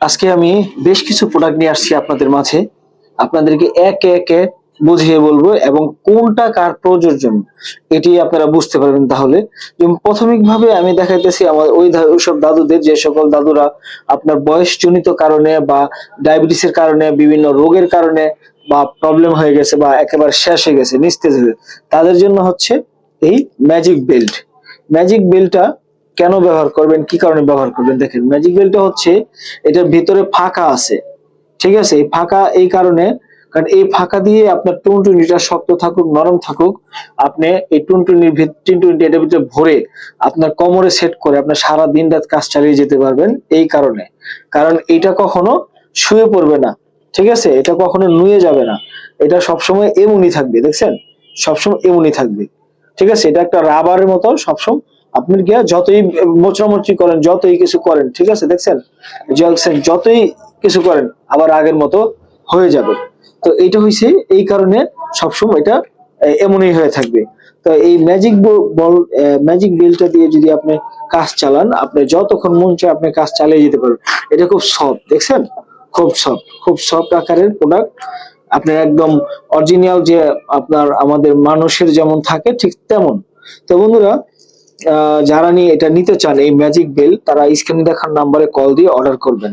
আজকে আমি বেশ কিছু প্রোডাক্ট নিয়ে আসছি আপনাদের মাঝে। আপনাদেরকে একে একে বুঝিয়ে বলব এবং কোনটা কার প্রযোজন এটি আপনারা বুঝতে পারবেন তাহলে। যেমন প্রাথমিক ভাবে আমি দেখাইতেছি আমার ওই ওইসব দাদুদের, যে সকল দাদুরা আপনার বয়সজনিত কারণে বা ডায়াবেটিসের কারণে, বিভিন্ন রোগের কারণে বা প্রবলেম হয়ে গেছে বা একেবারে শেষ হয়ে গেছে, নিস্তেজ হয়ে তাদের জন্য হচ্ছে এই ম্যাজিক বেল্ট ম্যাজিক বেল্টটা কেন ব্যবহার করবেন, কি কারণে ব্যবহার করবেন? দেখেন ম্যাজিক বেল্টটা হচ্ছে, এটার ভিতরে ফাঁকা আছে। ঠিক আছে? এই ফাঁকা, এই কারণে, কারণ এই ফাঁকা দিয়ে আপনার টুনটুনিটা শক্ত থাকুক, নরম থাকুক, আপনি এই টুনটুনির টুনটুনিটা এটার ভিতরে ভরে আপনার কোমরে সেট করে আপনার সারা দিন রাত কাজ চালিয়ে যেতে পারবেন এই কারণে। কারণ এটা কখনো শুয়ে পড়বে না। ঠিক আছে? এটা কখনো নুয়ে যাবে না। এটা সবসময় এমনই থাকবে, দেখছেন? সবসময় এমনই থাকবে। ঠিক আছে? এটা একটা রাবারের মতো সবসময় আপনি গিয়া যতই মোচড়ামুচড়ি করেন, যতই কিছু করেন, ঠিক আছে, দেখছেন? দেখছেন যতই কিছু করেন, আবার আগের মতো হয়ে যাবে। তো এইটা হইছে, এই কারণে সবসময় এটা এমনই হয়ে থাকবে। তো এই ম্যাজিক বল ম্যাজিক বেলটা দিয়ে যদি আপনি কাজ চালান, আপনি যতক্ষণ মন চায় আপনি কাজ চালিয়ে যেতে পারেন। এটা খুব সফট দেখছেন? খুব সফট খুব সফট আকারের প্রোডাক্ট আপনার একদম অরিজিনাল যে আপনার, আমাদের মানুষের যেমন থাকে, ঠিক তেমন। তো বন্ধুরা যারা নিয়ে এটা নিতে চান, এই ম্যাজিক বেল তারা স্ক্রিনে দেখার নাম্বারে কল দিয়ে অর্ডার করবেন।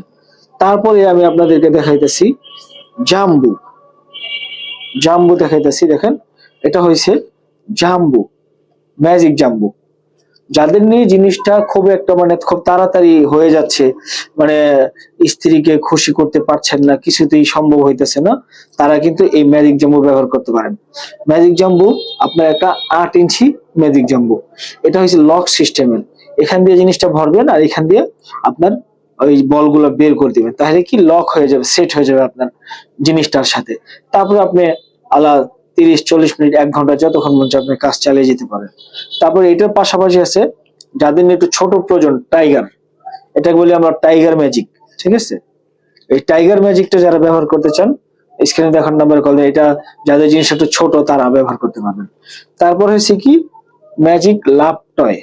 তারপরে আমি আপনাদেরকে দেখাইতেছি জাম্বু জাম্বু দেখাইতেছি, দেখেন, এটা হয়েছে জাম্বু ম্যাজিক জাম্বু যাদের নিয়ে জিনিসটা খুব একটা মানে খুব তাড়াতাড়ি হয়ে যাচ্ছে মানে স্ত্রীকে খুশি করতে পারছেন না, কিছুতেই সম্ভব হইতেছে না, তারা কিন্তু এই ম্যাজিক জাম্বু ব্যবহার করতে পারেন। ম্যাজিক জাম্বু, আপনার একটা আট ইঞ্চি ম্যাজিক জাম্বু। এটা হচ্ছে লক সিস্টেমের। এখান দিয়ে জিনিসটা ভরবেন আর এখান দিয়ে আপনার ওই বলগুলো বের করে দিবেন। তাহলে কি লক হয়ে যাবে, সেট হয়ে যাবে আপনার জিনিসটার সাথে। তারপরে আপনি আলা তিরিশ, চল্লিশ মিনিট, এক ঘণ্টা যতক্ষণ চায় আপনি কাজ চালিয়ে যেতে পারেন। তারপরে এটার পাশাপাশি আছে যাদের একটু ছোট প্রয়োজন, টাইগার। এটাকে বলি আমরা টাইগার ম্যাজিক, ঠিক আছে? এই টাইগার ম্যাজিকটা যারা ব্যবহার করতে চান, স্ক্রিনে দেখার নাম্বার কল এটা যাদের জিনিস একটু ছোট, তারা ব্যবহার করতে পারবেন। তারপর হচ্ছে কি? Magic love toy.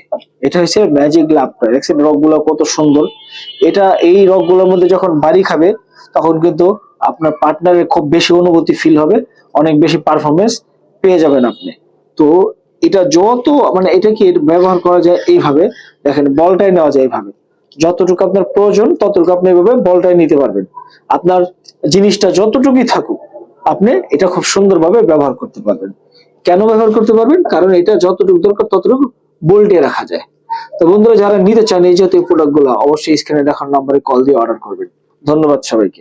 এটা হচ্ছে ম্যাজিক লাভ টয়। দেখছেন রকগুলো কত সুন্দর। এটা এই রকগুলোর মধ্যে যখন বাড়ি খাবে, তখন কিন্তু আপনার পার্টনারের খুব বেশি অনুভূতি ফিল হবে, অনেক বেশি পারফরমেন্স পেয়ে যাবেন আপনি। তো এটা যত মানে এটা কি ব্যবহার করা যায় এইভাবে? দেখেন, বলটাই নেওয়া যায় এইভাবে। যতটুকু আপনার প্রয়োজন, ততটুকু আপনি এভাবে বলটাই নিতে পারবেন। আপনার জিনিসটা যতটুকুই থাকুক, আপনি এটা খুব সুন্দরভাবে ব্যবহার করতে পারবেন। কেন ব্যবহার করতে পারবেন? কারণ এটা যতটুকু দরকার, ততটুকু বোল্টে রাখা যায়। তো বন্ধুরা, যারা নিতে চান এই জাতীয় প্রোডাক্টগুলো, অবশ্যই স্ক্রিনে দেখার নাম্বারে কল দিয়ে অর্ডার করবেন। ধন্যবাদ সবাইকে।